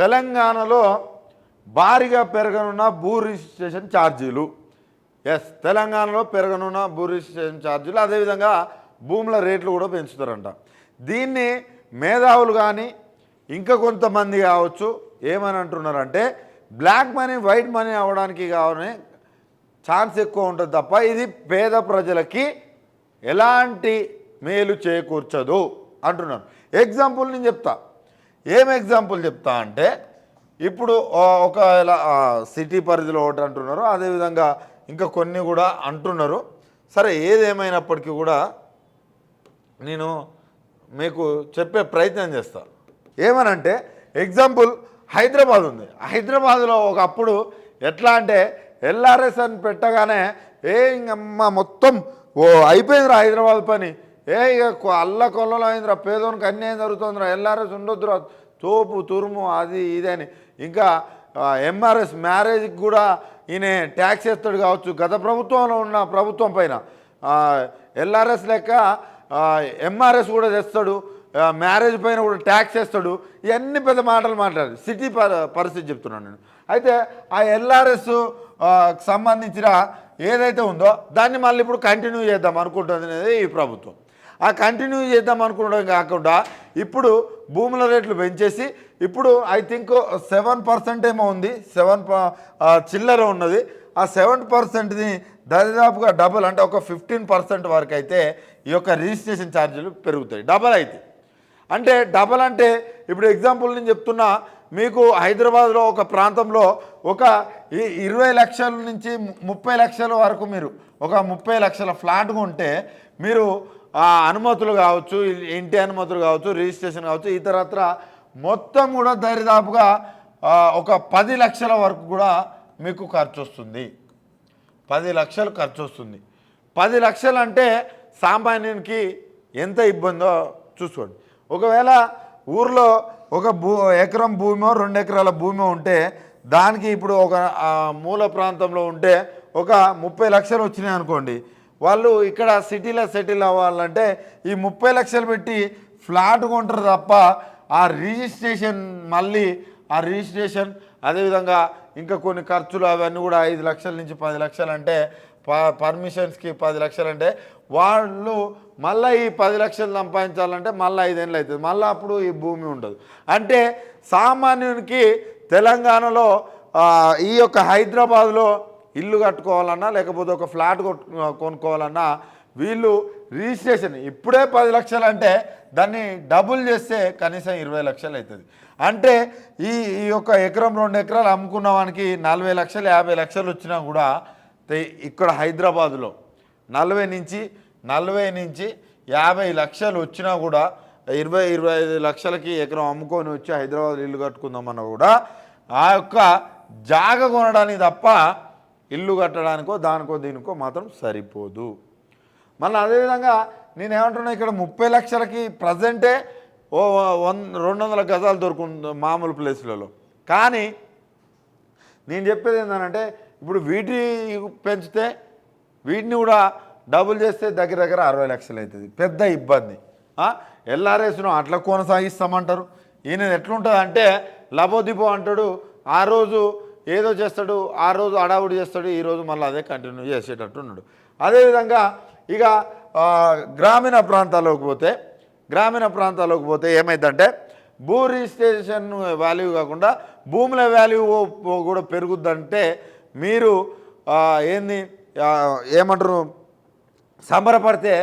తెలంగాణలో భారీగా పెరగనున్న భూ రిజిస్ట్రేషన్ ఛార్జీలు. ఎస్ తెలంగాణలో పెరగనున్న భూ రిజిస్ట్రేషన్ ఛార్జీలు అదేవిధంగా భూముల రేట్లు కూడా పెంచుతారంట. దీన్ని మేధావులు కానీ ఇంకా కొంతమంది కావచ్చు ఏమని అంటున్నారంటే బ్లాక్ మనీ వైట్ మనీ అవ్వడానికి కావాలని ఛాన్స్ ఎక్కువ ఉంటుంది తప్ప ఇది పేద ప్రజలకి ఎలాంటి మేలు చేకూర్చదు అంటున్నారు. ఎగ్జాంపుల్ నేను చెప్తా. ఏం ఎగ్జాంపుల్ చెప్తా అంటే ఇప్పుడు ఒకవేళ ఒక ఇలా సిటీ పరిధిలో ఒకటి అంటున్నారు అదేవిధంగా ఇంకా కొన్ని కూడా అంటున్నారు. సరే ఏదేమైనప్పటికీ కూడా నేను మీకు చెప్పే ప్రయత్నం చేస్తా. ఏమనంటే ఎగ్జాంపుల్ హైదరాబాద్ ఉంది. హైదరాబాద్లో ఒకప్పుడు ఎట్లా అంటే ఎల్ఆర్ఎస్ అని పెట్టగానే ఏ ఇంకమ్మ మొత్తం ఓ అయిపోయిందిరా హైదరాబాద్ పని. ఏ ఇక కొ- అల్ల కొల్లలో అయిందిరా పేదోనికి అన్యాయం జరుగుతుందిరా ఎల్ఆర్ఎస్ ఉండొద్దురా తోపు తురుము అది ఇది అని. ఇంకా ఎంఆర్ఎస్ మ్యారేజ్కి కూడా ఈయన ట్యాక్స్ వేస్తాడు కావచ్చు. గత ప్రభుత్వంలో ఉన్న ప్రభుత్వం పైన ఎల్ఆర్ఎస్ లెక్క ఎంఆర్ఎస్ కూడా తెస్తాడు మ్యారేజ్ పైన కూడా ట్యాక్స్ వేస్తాడు. ఇవన్నీ పెద్ద మాటలు మాట్లాడు సిటీ ప- పరిస్థితి చెప్తున్నాను నేను. అయితే ఆ ఎల్ఆర్ఎస్ సంబంధించిన ఏదైతే ఉందో దాన్ని మళ్ళీ ఇప్పుడు కంటిన్యూ చేద్దాం అనుకుంటుంది ఈ ప్రభుత్వం. ఆ కంటిన్యూ చేద్దాం అనుకోవడం కాకుండా ఇప్పుడు భూముల రేట్లు పెంచేసి ఇప్పుడు ఐ థింక్ సెవెన్ పర్సెంట్ ఏమో ఉంది సెవెన్ చిల్లర ఉన్నది. ఆ సెవెన్ పర్సెంట్ని దాదాపుగా డబుల్ అంటే ఒక ఫిఫ్టీన్ పర్సెంట్ వరకు అయితే ఈ యొక్క రిజిస్ట్రేషన్ ఛార్జీలు పెరుగుతాయి. డబల్ అయితే. అంటే డబల్ అంటే ఇప్పుడు ఎగ్జాంపుల్ నేను చెప్తున్నా మీకు హైదరాబాద్లో ఒక ప్రాంతంలో ఒక ఈ- ఇరవై లక్షల నుంచి ముప్పై లక్షల వరకు మీరు ఒక ముప్పై లక్షల ఫ్లాట్ కొంటే మీరు అనుమతులు కావచ్చు ఇంటి అనుమతులు కావచ్చు రిజిస్ట్రేషన్ కావచ్చు ఇతరత్ర మొత్తం కూడా దరిదాపుగా ఒక పది లక్షల వరకు కూడా మీకు ఖర్చు వస్తుంది పది లక్షలు ఖర్చు వస్తుంది పది లక్షలు అంటే సామాన్యునికి ఎంత ఇబ్బందో చూసుకోండి. ఒకవేళ ఊర్లో ఒక భూ ఎకరం భూమో రెండు ఎకరాల భూమి ఉంటే దానికి ఇప్పుడు ఒక మూల ప్రాంతంలో ఉంటే ఒక ముప్పై లక్షలు వచ్చినాయి అనుకోండి. వాళ్ళు ఇక్కడ సిటీలో సెటిల్ అవ్వాలంటే ఈ ముప్పై లక్షలు పెట్టి ఫ్లాట్ కొంటారు తప్ప ఆ రిజిస్ట్రేషన్ మళ్ళీ ఆ రిజిస్ట్రేషన్ అదేవిధంగా ఇంకా కొన్ని ఖర్చులు అవన్నీ కూడా ఐదు లక్షల నుంచి పది లక్షలు అంటే ప పర్మిషన్స్కి పది లక్షలు అంటే వాళ్ళు మళ్ళీ ఈ పది లక్షలు సంపాదించాలంటే మళ్ళీ ఐదేళ్ళు అవుతుంది. మళ్ళీ అప్పుడు ఈ భూమి ఉండదు. అంటే సామాన్యునికి తెలంగాణలో ఈ యొక్క హైదరాబాద్లో ఇల్లు కట్టుకోవాలన్నా లేకపోతే ఒక ఫ్లాట్ కొట్టు- కొనుక్కోవాలన్నా వీళ్ళు రిజిస్ట్రేషన్ ఇప్పుడే పది లక్షలు అంటే దాన్ని డబుల్ చేస్తే కనీసం ఇరవై లక్షలు అవుతుంది అంటే ఈ ఈ యొక్క ఎకరం రెండు ఎకరాలు అమ్ముకున్న వానికి నలభై లక్షలు యాభై లక్షలు వచ్చినా కూడా ఇక్కడ హైదరాబాదులో నలభై నుంచి నలభై నుంచి యాభై లక్షలు వచ్చినా కూడా ఇరవై ఇరవై ఐదు లక్షలకి ఎకరం అమ్ముకొని వచ్చి హైదరాబాద్ ఇల్లు కట్టుకుందామన్నా కూడా ఆ యొక్క జాగ కొనడానికి తప్ప ఇల్లు కట్టడానికో దానికో దీనికో మాత్రం సరిపోదు. మళ్ళీ అదేవిధంగా నేను ఏమంటున్నా ఇక్కడ ముప్పై లక్షలకి ప్రజెంటే ఓ వన్ రెండు వందల గజాలు దొరుకుతుంది మామూలు ప్లేస్లలో. కానీ నేను చెప్పేది ఏంటంటే ఇప్పుడు వీటిని పెంచితే వీటిని కూడా డబుల్ చేస్తే దగ్గర దగ్గర అరవై లక్షలు అవుతుంది పెద్ద ఇబ్బంది. ఎల్ఆర్ఎస్ను అట్లా కొనసాగిస్తామంటారు. ఈయన ఎట్లుంటుంది అంటే లబోదిబో అంటాడు ఆ రోజు ఏదో చేస్తాడు ఆ రోజు అడావుడి చేస్తాడు ఈరోజు మళ్ళీ అదే కంటిన్యూ చేసేటట్టు ఉన్నాడు. అదేవిధంగా ఇక గ్రామీణ ప్రాంతాల్లోకి పోతే గ్రామీణ ప్రాంతాల్లోకి పోతే ఏమైందంటే భూ రిజిస్ట్రేషన్ వాల్యూ కాకుండా భూముల వాల్యూ కూడా పెరుగుద్దంటే మీరు ఏంది ఏమంటారు సంబరపడితే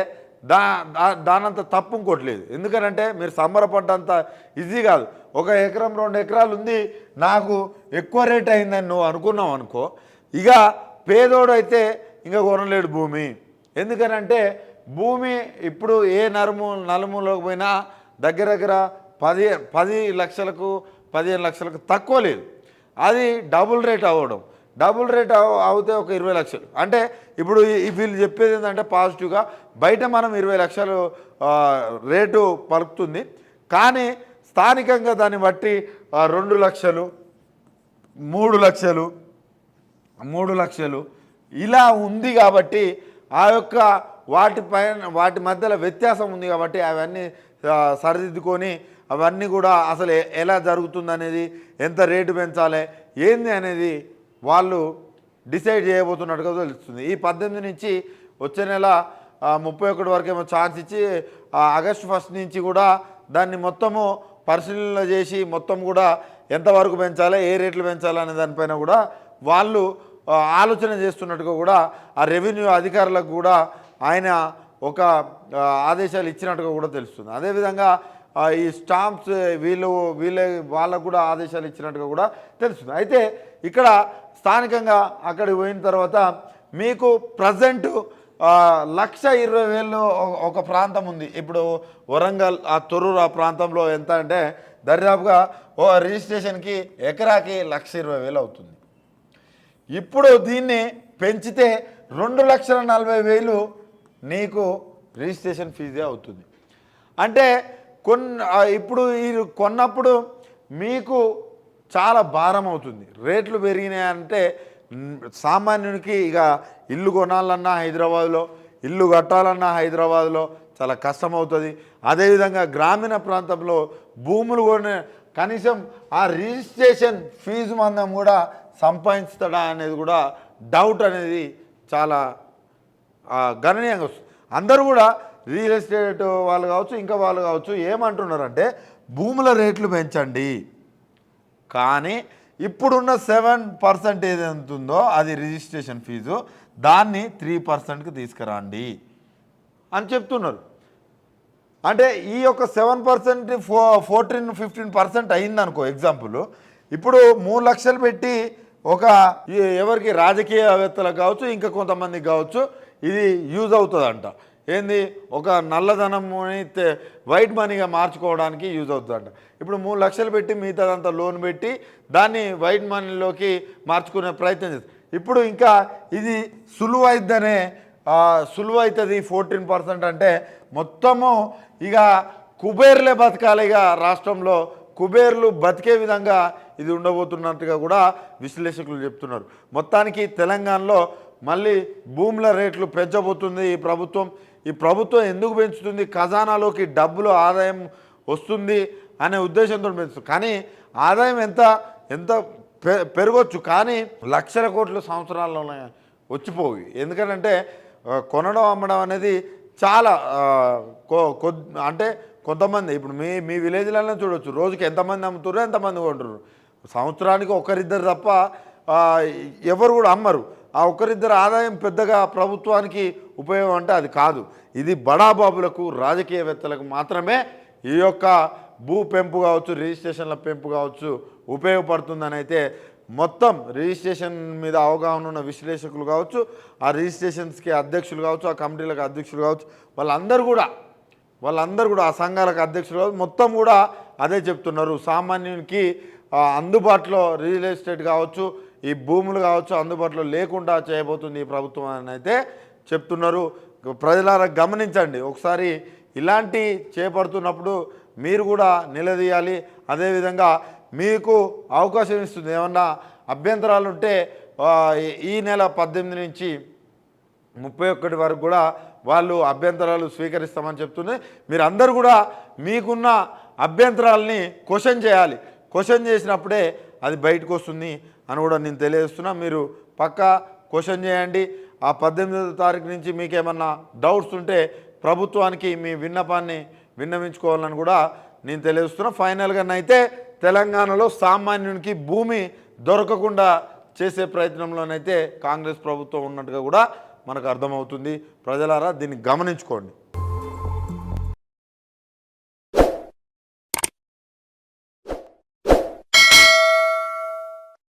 దా దా- దానంత తప్పు ఇంకోట్లేదు ఎందుకనంటే మీరు సంబరపడ్డంత ఈజీ కాదు. ఒక ఎకరం రెండు ఎకరాలు ఉంది నాకు ఎక్కువ రేట్ అయిందని నువ్వు అనుకున్నావు అనుకో ఇక పేదోడు అయితే ఇంకా కొనలేడు భూమి. ఎందుకనంటే భూమి ఇప్పుడు ఏ నరుము నలుములోకి పోయినా దగ్గర దగ్గర పది పది లక్షలకు పదిహేను లక్షలకు తక్కువ లేదు. అది డబుల్ రేట్ అవ్వడం. డబుల్ రేట్ అవుతే ఒక ఇరవై లక్షలు. అంటే ఇప్పుడు వీళ్ళు చెప్పేది ఏంటంటే పాజిటివ్గా బయట మనం ఇరవై లక్షలు రేటు పలుకుతుంది. కానీ స్థానికంగా దాన్ని బట్టి రెండు లక్షలు మూడు లక్షలు మూడు లక్షలు ఇలా ఉంది కాబట్టి ఆ యొక్క వాటి పైన వాటి మధ్యలో వ్యత్యాసం ఉంది కాబట్టి అవన్నీ సరిదిద్దుకొని అవన్నీ కూడా అసలు ఎలా జరుగుతుంది అనేది ఎంత రేటు పెంచాలి ఏంది అనేది వాళ్ళు డిసైడ్ చేయబోతున్నట్టుగా తెలుస్తుంది. ఈ పద్దెనిమిది నుంచి వచ్చే నెల ముప్పై ఒకటి వరకు ఏమో ఛాన్స్ ఇచ్చి ఆగస్టు ఫస్ట్ నుంచి కూడా దాన్ని మొత్తము పరిశీలన చేసి మొత్తం కూడా ఎంతవరకు పెంచాలి ఏ రేట్లు పెంచాలి అనే దానిపైన కూడా వాళ్ళు ఆలోచన చేస్తున్నట్టుగా కూడా ఆ రెవెన్యూ అధికారులకు కూడా ఆయన ఒక ఆదేశాలు ఇచ్చినట్టుగా కూడా తెలుస్తుంది. అదేవిధంగా ఈ స్టాంప్స్ వీళ్ళు వీళ్ళ వాళ్ళకు కూడా ఆదేశాలు ఇచ్చినట్టుగా కూడా తెలుస్తుంది. అయితే ఇక్కడ స్థానికంగా అక్కడికి పోయిన తర్వాత మీకు ప్రజెంట్ లక్ష ఇరవై వేలు ఒక- ప్రాంతం ఉంది. ఇప్పుడు వరంగల్ ఆ తొర్రూరు ఆ ప్రాంతంలో ఎంత అంటే దరిదాపుగా ఓ రిజిస్ట్రేషన్కి ఎకరాకి లక్ష ఇరవై వేలు అవుతుంది. ఇప్పుడు దీన్ని పెంచితే రెండు లక్షల నలభై వేలు నీకు రిజిస్ట్రేషన్ ఫీజే అవుతుంది. అంటే కొన్ ఇప్పుడు ఈ కొన్నప్పుడు మీకు చాలా భారం అవుతుంది. రేట్లు పెరిగినాయంటే సామాన్యునికి ఇక ఇల్లు కొనాలన్నా హైదరాబాద్లో ఇల్లు కట్టాలన్నా హైదరాబాద్లో చాలా కష్టం అవుతుంది అదేవిధంగా గ్రామీణ ప్రాంతంలో భూములు కొనే కనీసం ఆ రిజిస్ట్రేషన్ ఫీజు మందం కూడా సంపాదించుతాడా అనేది కూడా డౌట్ అనేది చాలా గణనీయంగా వస్తుంది. అందరూ కూడా రియల్ ఎస్టేట్ వాళ్ళు కావచ్చు ఇంకా వాళ్ళు కావచ్చు ఏమంటున్నారంటే భూముల రేట్లు పెంచండి. కానీ ఇప్పుడున్న సెవెన్ పర్సెంట్ ఏదైతే ఉందో అది రిజిస్ట్రేషన్ ఫీజు దాన్ని త్రీ పర్సెంట్కి తీసుకురండి అని చెప్తున్నారు. అంటే ఈ యొక్క seven percent four fourteen fifteen percent అయిందనుకో ఎగ్జాంపుల్ ఇప్పుడు మూడు లక్షలు పెట్టి ఒక ఎవరికి రాజకీయవేత్తలకు కావచ్చు ఇంకా కొంతమందికి కావచ్చు ఇది యూజ్ అవుతుందంట. ఏంది? ఒక నల్లధనం అయితే వైట్ మనీగా మార్చుకోవడానికి యూజ్ అవుతుందంట. ఇప్పుడు మూడు లక్షలు పెట్టి మిగతాదంతా లోన్ పెట్టి దాన్ని వైట్ మనీలోకి మార్చుకునే ప్రయత్నం చేస్తుంది ఇప్పుడు ఇంకా ఇది సులువైద్దనే ఆ, సులువు అవుతుంది ఫోర్టీన్ పర్సెంట్ అంటే మొత్తము ఇక కుబేర్లే బతకాలి ఇక రాష్ట్రంలో. కుబేర్లు బతికే విధంగా ఇది ఉండబోతున్నట్టుగా కూడా విశ్లేషకులు చెప్తున్నారు. మొత్తానికి తెలంగాణలో మళ్ళీ భూముల రేట్లు పెంచబోతుంది ఈ ప్రభుత్వం. ఈ ప్రభుత్వం ఎందుకు పెంచుతుంది? ఖజానాలోకి డబ్బులు ఆదాయం వస్తుంది అనే ఉద్దేశంతో పెంచుతుంది. కానీ ఆదాయం ఎంత? ఎంత పె- పెరగొచ్చు. కానీ లక్షల కోట్ల సంవత్సరాల్లోనే వచ్చిపోయి ఎందుకంటే కొనడం అమ్మడం అనేది చాలా కొ- అంటే కొంతమంది ఇప్పుడు మీ మీ విలేజ్లలో చూడొచ్చు. రోజుకి ఎంతమంది అమ్ముతుర్రో ఎంతమంది కొంటున్నారు సంవత్సరానికి ఒకరిద్దరు తప్ప ఎవరు కూడా అమ్మరు. ఆ ఒకరిద్దరు ఆదాయం పెద్దగా ప్రభుత్వానికి ఉపయోగం అంటే అది కాదు. ఇది బడాబాబులకు రాజకీయవేత్తలకు మాత్రమే ఈ యొక్క భూ పెంపు కావచ్చు రిజిస్ట్రేషన్ల పెంపు కావచ్చు ఉపయోగపడుతుందని అయితే మొత్తం రిజిస్ట్రేషన్ మీద అవగాహన ఉన్న విశ్లేషకులు కావచ్చు ఆ రిజిస్ట్రేషన్స్కి అధ్యక్షులు కావచ్చు ఆ కమిటీలకు అధ్యక్షులు కావచ్చు వాళ్ళందరూ కూడా వాళ్ళందరూ కూడా ఆ సంఘాలకు అధ్యక్షులు కావచ్చు మొత్తం కూడా అదే చెప్తున్నారు. సామాన్యునికి అందుబాటులో రియల్ ఎస్టేట్ కావచ్చు ఈ భూములు కావచ్చు అందుబాటులో లేకుండా చేయబోతుంది ఈ ప్రభుత్వం అని అయితే చెప్తున్నారు. ప్రజలారా గమనించండి. ఒకసారి ఇలాంటి చేపడుతున్నప్పుడు మీరు కూడా నిలదీయాలి. అదేవిధంగా మీకు అవకాశం ఇస్తుంది. ఏమన్నా అభ్యంతరాలు ఉంటే ఈ- నెల పద్దెనిమిది నుంచి ముప్పై ఒక్కటి వరకు కూడా వాళ్ళు అభ్యంతరాలు స్వీకరిస్తామని చెప్తుంది. మీరు అందరూ కూడా మీకున్న అభ్యంతరాలని క్వశ్చన్ చేయాలి. క్వశ్చన్ చేసినప్పుడే అది బయటకు వస్తుంది. అని కూడా నేను తెలియజేస్తున్నా. మీరు పక్కా క్వశ్చన్ చేయండి. ఆ పద్దెనిమిదో తారీఖు నుంచి మీకు ఏమన్నా డౌట్స్ ఉంటే ప్రభుత్వానికి మీ విన్నపాన్ని విన్నవించుకోవాలని కూడా నేను తెలియజేస్తున్నా. ఫైనల్గా అయితే తెలంగాణలో సామాన్యునికి భూమి దొరకకుండా చేసే ప్రయత్నంలోనైతే కాంగ్రెస్ ప్రభుత్వం ఉన్నట్టుగా కూడా మనకు అర్థమవుతుంది. ప్రజలారా దీన్ని గమనించుకోండి.